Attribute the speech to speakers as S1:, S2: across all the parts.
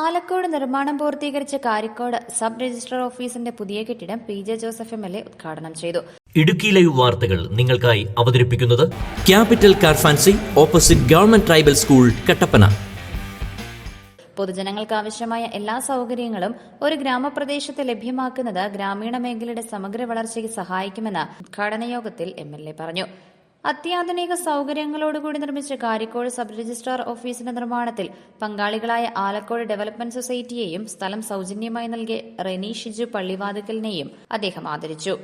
S1: ആലക്കോട് നിർമ്മാണം പൂർത്തീകരിച്ച Karikode sub registrar ഓഫീസിന്റെ പുതിയ കെട്ടിടം P J Joseph M L A ഉദ്ഘാടനം ചെയ്തു.
S2: ഇടുക്കി ലൈവ് വാർത്തകൾ നിങ്ങൾക്കായി അവതരിപ്പിക്കുന്നത് capital car fancy opposite government tribal school Kattappana.
S1: പൊതുജനങ്ങൾക്ക് ആവശ്യമായ എല്ലാ സൗകര്യങ്ങളും ഒരു ഗ്രാമപ്രദേശത്ത് ലഭ്യമാക്കുന്നത് ഗ്രാമീണ മേഖലയുടെ സമഗ്ര വളർച്ചയ്ക്ക് സഹായിക്കുമെന്ന് ഉദ്ഘാടന യോഗത്തിൽ എം എൽ എ പറഞ്ഞു. അത്യാധുനിക സൗകര്യങ്ങളോടുകൂടി നിർമ്മിച്ച കാരിക്കോട് സബ് രജിസ്ട്രാർ ഓഫീസിന്റെ നിർമ്മാണത്തിൽ പങ്കാളികളായ ആലക്കോട് ഡെവലപ്മെന്റ് സൊസൈറ്റിയെയും സ്ഥലം സൗജന്യമായി നൽകിയ റെനി ഷിജു പള്ളിവാതുക്കലിനെയും അദ്ദേഹം ആദരിച്ചു.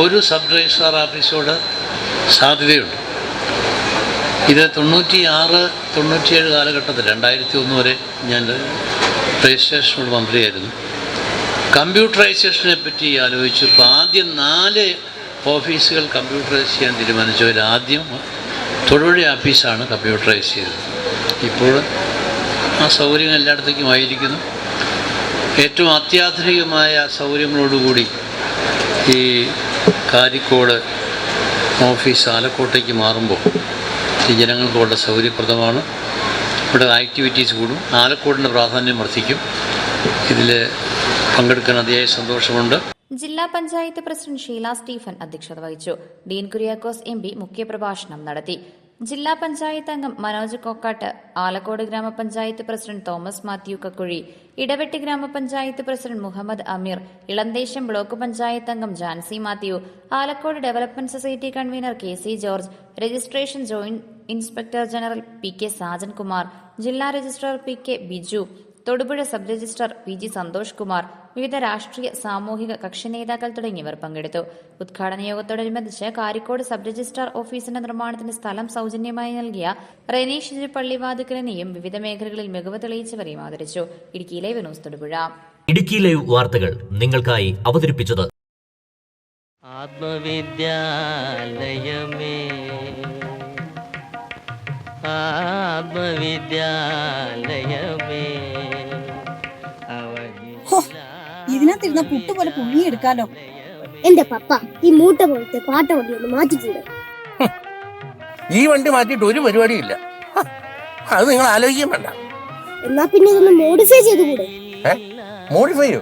S3: ഒരു സബ് രജിസ്ട്രാർ ഓഫീസോട് സാധ്യതയുണ്ട്. ഇത് തൊണ്ണൂറ്റി ആറ് തൊണ്ണൂറ്റിയേഴ് കാലഘട്ടത്തിൽ രണ്ടായിരത്തി ഒന്ന് വരെ ഞാൻ രജിസ്ട്രേഷനോട് മന്ത്രിയായിരുന്നു കമ്പ്യൂട്ടറൈസേഷനെ പറ്റി ആലോചിച്ചപ്പോൾ ആദ്യം നാല് ഓഫീസുകൾ കമ്പ്യൂട്ടറൈസ് ചെയ്യാൻ തീരുമാനിച്ചവർ ആദ്യം തൊടുപുഴ ഓഫീസാണ് കമ്പ്യൂട്ടറൈസ് ചെയ്തത്. ഇപ്പോൾ ആ സൗകര്യം എല്ലായിടത്തേക്കും ആയിരിക്കുന്നു. ഏറ്റവും അത്യാധുനികമായ സൗകര്യങ്ങളോടുകൂടി ഈ കാരിക്കോട് ഓഫീസ് ആലക്കോട്ടേക്ക് മാറുമ്പോൾ ഈ ജനങ്ങൾക്ക് വളരെ സൗകര്യപ്രദമാണ്. ഇവിടെ ആക്ടിവിറ്റീസ് കൂടും. ആലക്കോടിന്റെ പ്രാധാന്യം വർദ്ധിക്കും. ഇതിൽ പങ്കെടുക്കാൻ അതിയായ സന്തോഷമുണ്ട്.
S1: ജില്ലാ പഞ്ചായത്ത് പ്രസിഡന്റ് ഷീല സ്റ്റീഫൻ അധ്യക്ഷത വഹിച്ചു. ഡീൻ കുര്യാക്കോസ് എം പി മുഖ്യപ്രഭാഷണം നടത്തി. ജില്ലാ പഞ്ചായത്ത് അംഗം Manoj Kokkattu Alakode gramapanchayat president Thomas Mathew Kakkuzhi Idavetty gramapanchayat president Muhammad Ameer Elanthesham block panchayat അംഗം Jancy Mathew Alakode development society convener K C George registration joint inspector general P K Sajankumar ജില്ലാ registrar P K Biju Thodupuzha sub registrar P G Santhosh Kumar വിവിധ രാഷ്ട്രീയ സാമൂഹിക കക്ഷി നേതാക്കൾ തുടങ്ങിയവർ പങ്കെടുത്തു. ഉദ്ഘാടന യോഗത്തോടനുബന്ധിച്ച് കാരിക്കോട് സബ് രജിസ്ട്രാർ ഓഫീസിന്റെ നിർമ്മാണത്തിന് സ്ഥലം സൗജന്യമായി നൽകിയ റെനീഷ് പള്ളിവാതുക്കലിനെയും വിവിധ മേഖലകളിൽ മികവ് തെളിയിച്ചവരെയും ആദരിച്ചു. ഇടുക്കിയിലെ വിനോസ് തൊടുപുഴ.
S2: ഇടുക്കി ലൈവ് വാർത്തകൾ നിങ്ങൾക്കായി അവതരിപ്പിച്ചത്
S4: ആത്മവിദ്യാലയമേ. ആത്മവിദ്യാലയമേ.
S5: ഹോ, ഇതിനകത്തിരുന്ന പുട്ട് പോലെ പുഴുങ്ങിയെടുക്കാലോ
S6: എന്റെ പപ്പ ഈ മൂട്ട പോലത്തെ പാട്ട വണ്ടി ഒന്ന് മാറ്റിട്ടുണ്ട്
S7: ഈ വണ്ടി മാറ്റിയിട്ട് ഒരു പരിപാടിയില്ല. അത് നിങ്ങൾ ആലോചിക്കാൻ വേണ്ട.
S6: എന്നാ പിന്നെ ഇതൊന്ന് മോഡിഫൈ ചെയ്തുകൂടെ?
S7: മോഡിഫൈയോ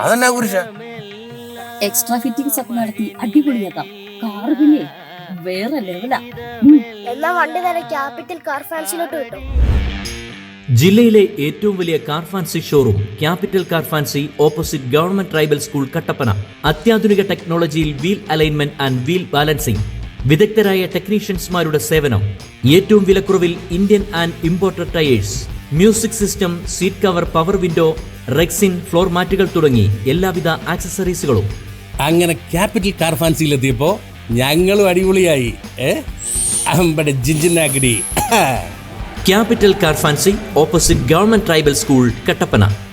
S7: അതെന്നാ കുറിച്ച
S5: എക്സ്ട്രാ ഫിറ്റിംഗ്സ് ഒക്കെ നടത്തി അടിപൊളിയാക്കാം. കാറ് പിന്നെ വേറെ ലെവലാ
S6: എന്നാ വണ്ടി നേരെ ക്യാപിറ്റൽ കാർ ഫാൻസിലോട്ട് കിട്ടും
S2: ജില്ലയിലെ ഏറ്റവും വലിയ car fancy showroom capital car fancy opposite government tribal school Kattappana. അത്യാധുനിക ടെക്നോളജിയിൽ wheel alignment and wheel balancing. വിദഗ്ധരായ ടെക്നീഷ്യൻസ്മാരുടെ സേവനം. ഏറ്റവും വിലക്കുറവിൽ Indian and imported tyres. Music system seat cover power window rexine floor മാറ്റുകൾ തുടങ്ങി എല്ലാവിധ ആക്സസറീസുകളും.
S8: അങ്ങനെ ക്യാപിറ്റൽ കാർ ഫാൻസിയിലെത്തിയപ്പോ ഞങ്ങളും അടിപൊളിയായി ഏ? ജിഞ്ചിനാക്കിടി
S2: capital car fancy opposite government tribal school Kattappana.